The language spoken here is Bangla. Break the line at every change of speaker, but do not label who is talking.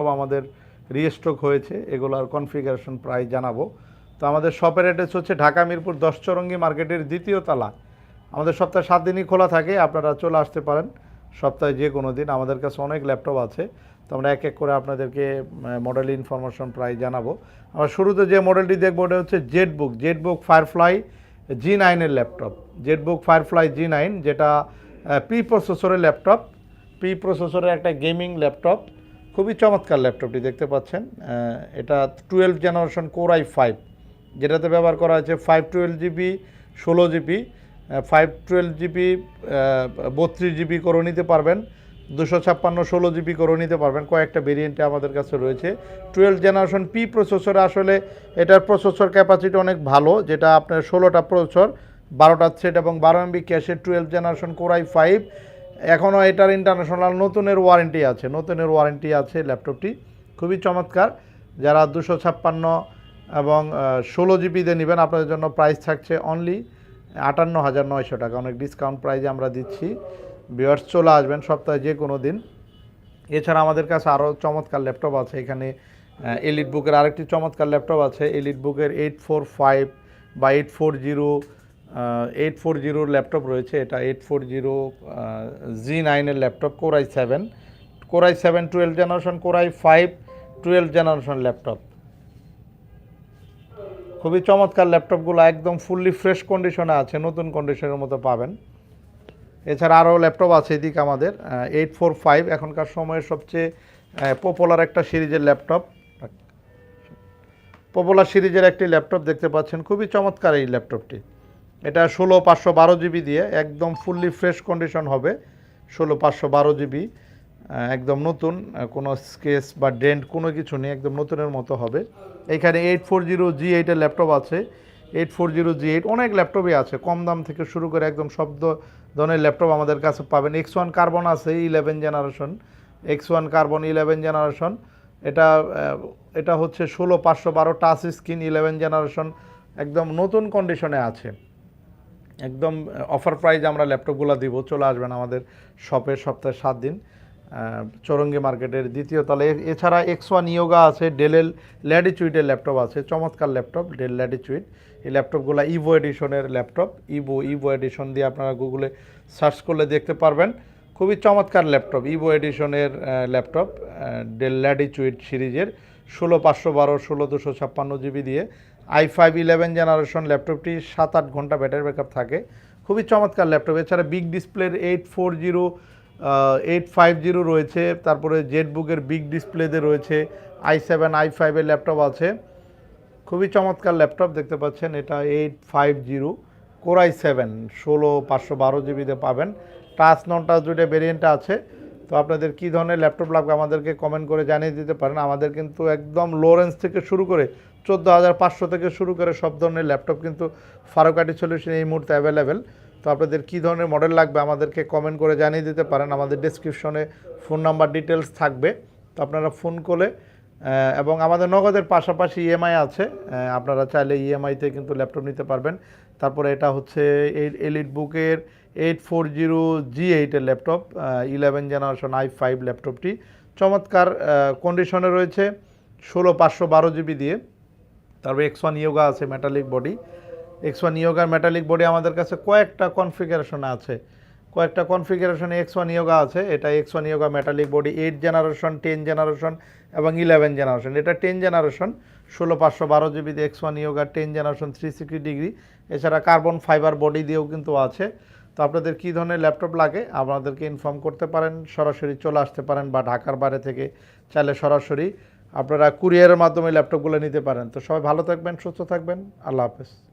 সব আমাদের রিস্টক হয়েছে এগুলোর কনফিগারেশন প্রায় জানাব। তো আমাদের শপের অ্যাড্রেস হচ্ছে ঢাকা মিরপুর দশ চরঙ্গি মার্কেটের দ্বিতীয় তালা। আমাদের সপ্তাহে সাত দিনই খোলা থাকে, আপনারা চলে আসতে পারেন। সপ্তাহে যে কোনো দিন, আমাদের কাছে অনেক ল্যাপটপ আছে। তো আমরা এক এক করে আপনাদেরকে মডেল ইনফরমেশন প্রায় জানাব। আমরা শুরুতে যে মডেলটি দেখব, ওটা হচ্ছে Z book Z book Firefly G নাইনের laptop ZBook Firefly G nine যেটা প্রি প্রসেসরের ল্যাপটপ প্রি প্রসেসরের একটা গেমিং ল্যাপটপ খুবই চমৎকার ল্যাপটপটি দেখতে পাচ্ছেন। এটা twelve generation core i five যেটাতে ব্যবহার করা হয়েছে ফাইভ টুয়েলভ জিবি ষোলো জিবি ফাইভ টুয়েলভ জিবি বত্রিশ জিবি করে নিতে পারবেন, দুশো ছাপ্পান্ন, ষোলো জিবি করে নিতে পারবেন। কয়েকটা ভেরিয়েন্টে আমাদের কাছে রয়েছে। টুয়েলভ জেনারেশন পি প্রসেসরে আসলে এটার প্রসেসর ক্যাপাসিটি অনেক ভালো, যেটা আপনার ষোলোটা প্রসেসর বারোটা সেট এবং বারো এমবি ক্যাশের টুয়েলভ জেনারেশন কোরাই ফাইভ এখনও এটার ইন্টারন্যাশনাল নতুনের ওয়ারেন্টি আছে, নতুনের ওয়ারেন্টি আছে ল্যাপটপটি খুবই চমৎকার। যারা দুশো ছাপ্পান্ন এবং ষোলো জিবিতে নেবেন, আপনাদের জন্য প্রাইস থাকছে অনলি আটান্ন হাজার নয়শো টাকা। অনেক ডিসকাউন্ট প্রাইজে আমরা দিচ্ছি। বিয়ার্স চলে আসবেন সপ্তাহে যে কোনো দিন। এছাড়া আমাদের কাছে আরও চমৎকার ল্যাপটপ আছে এখানে এলিট বুকের আরেকটি চমৎকার ল্যাপটপ আছে। এলিট বুকের এইট ফোর ফাইভ বা eight four zero eight four জিরোর ল্যাপটপ রয়েছে। এটা এইট ফোর জিরো জি নাইনের laptop core i seven core i seven twelve generation core i five twelve generation laptop খুবই চমৎকার ল্যাপটপগুলো একদম ফুললি ফ্রেশ কন্ডিশনে আছে, নতুন কন্ডিশনের মতো পাবেন। এছাড়া আরও ল্যাপটপ আছে এদিকে আমাদের এইট ফোর ফাইভ এখনকার সময়ের সবচেয়ে পপুলার একটা সিরিজের ল্যাপটপ পপুলার সিরিজের একটি ল্যাপটপ দেখতে পাচ্ছেন, খুবই চমৎকার এই ল্যাপটপটি এটা ষোলো পাঁচশো বারো জিবি দিয়ে একদম ফুললি ফ্রেশ কন্ডিশন হবে। ষোলো পাঁচশো বারো জিবি একদম নতুন কোনো স্কেচ বা ডেন্ট কোনো কিছু নেই, একদম নতুনের মতো হবে। এখানে এইট ফোর জিরো জি এইটের ল্যাপটপ আছে। Eight four zero G eight অনেক ল্যাপটপই আছে। কম দাম থেকে শুরু করে একদম সব ধরনের ল্যাপটপ আমাদের কাছে পাবেন। এক্স ওয়ান কার্বন আছে, eleven generation. X one carbon, eleven generation. এটা এটা হচ্ছে ষোলো পাঁচশো বারো টাচ স্ক্রিন, ইলেভেন জেনারেশন। একদম নতুন কন্ডিশনে আছে। একদম অফার প্রাইজ আমরা ল্যাপটপগুলো দিব, চলে আসবেন আমাদের শপের সপ্তাহে সাত দিন। চৌরঙ্গি মার্কেটের দ্বিতীয় তলে। এছাড়া এক্স ওয়ান ইয়োগা আছে ডেলের ল্যাডিচুইটের ল্যাপটপ আছে, চমৎকার ল্যাপটপ ডেল ল্যাডিচুইট এই ল্যাপটপগুলো ইভো এডিশনের ল্যাপটপ ইভো ইভো এডিশন দিয়ে আপনারা গুগলে সার্চ করলে দেখতে পারবেন। খুবই চমৎকার ল্যাপটপ ইভো এডিশনের ল্যাপটপ ডেল ল্যাডিচুইট সিরিজের ষোলো পাঁচশো বারো, ষোলো দুশো ছাপ্পান্ন জিবি দিয়ে। আই ফাইভ ইলেভেন জেনারেশন ল্যাপটপটি সাত আট ঘণ্টা ব্যাটারি ব্যাকআপ থাকে। খুবই চমৎকার ল্যাপটপ। এছাড়া বিগ ডিসপ্লের eight four zero eight five zero রয়েছে। তারপরে জেড বুকের বিগ ডিসপ্লেতে রয়েছে আই সেভেন, আই ফাইভের ল্যাপটপ আছে। খুবই চমৎকার ল্যাপটপ দেখতে পাচ্ছেন, এটা eight five zero, core i seven, ষোলো পাঁচশো বারো জিবিতে পাবেন। টাচ নন টাচ দুটো ভেরিয়েন্ট আছে। তো আপনাদের কী ধরনের ল্যাপটপ লাগবে আমাদেরকে কমেন্ট করে জানিয়ে দিতে পারেন। আমাদের কিন্তু একদম লো রেঞ্জ থেকে শুরু করে চোদ্দ হাজার পাঁচশো থেকে শুরু করে সব ধরনের ল্যাপটপ কিন্তু ফারুকাটি সলিউশন এই মুহূর্তে অ্যাভেলেবেল তো আপনাদের কী ধরনের মডেল লাগবে আমাদেরকে কমেন্ট করে জানিয়ে দিতে পারেন। আমাদের ডিসক্রিপশনে ফোন নাম্বার ডিটেলস থাকবে। তো আপনারা ফোন করে এবং আমাদের নগদের পাশাপাশি ইএমআই আছে। আপনারা চাইলে ইএমআইতে কিন্তু ল্যাপটপ নিতে পারবেন। তারপরে এটা হচ্ছে এই এলিট বুকের এইট ফোর জিরো জি এইটের laptop eleven generation i five ল্যাপটপটি। চমৎকার কন্ডিশনে রয়েছে ষোলো পাঁচশো বারো জিবি দিয়ে। তারপরে এক্স ওয়ান ইয়োগা আছে মেটালিক বডি এক্স ওয়ান ইয়োগার মেটালিক বডি আমাদের কাছে কয়েকটা কনফিগারেশন আছে। কয়েকটা কনফিগারেশনে এক্স ওয়ান ইয়োগা আছে, এটা X one Yoga metallic body eight generation ten generation এবং ইলেভেন জেনারেশন এটা টেন জেনারেশন ষোলো পাঁচশো বারো জিবিতে X one Yoga ten generation three sixty degree এছাড়া কার্বন ফাইবার বডি দিয়েও কিন্তু আছে। তো আপনাদের কী ধরনের ল্যাপটপ লাগে, আমাদেরকে ইনফর্ম করতে পারেন। সরাসরি চলে আসতে পারেন বা ঢাকার বাইরে থেকে চাইলে সরাসরি আপনারা কুরিয়ারের মাধ্যমে ল্যাপটপগুলো নিতে পারেন। তো সবাই ভালো থাকবেন সুস্থ থাকবেন। আল্লাহ হাফেজ।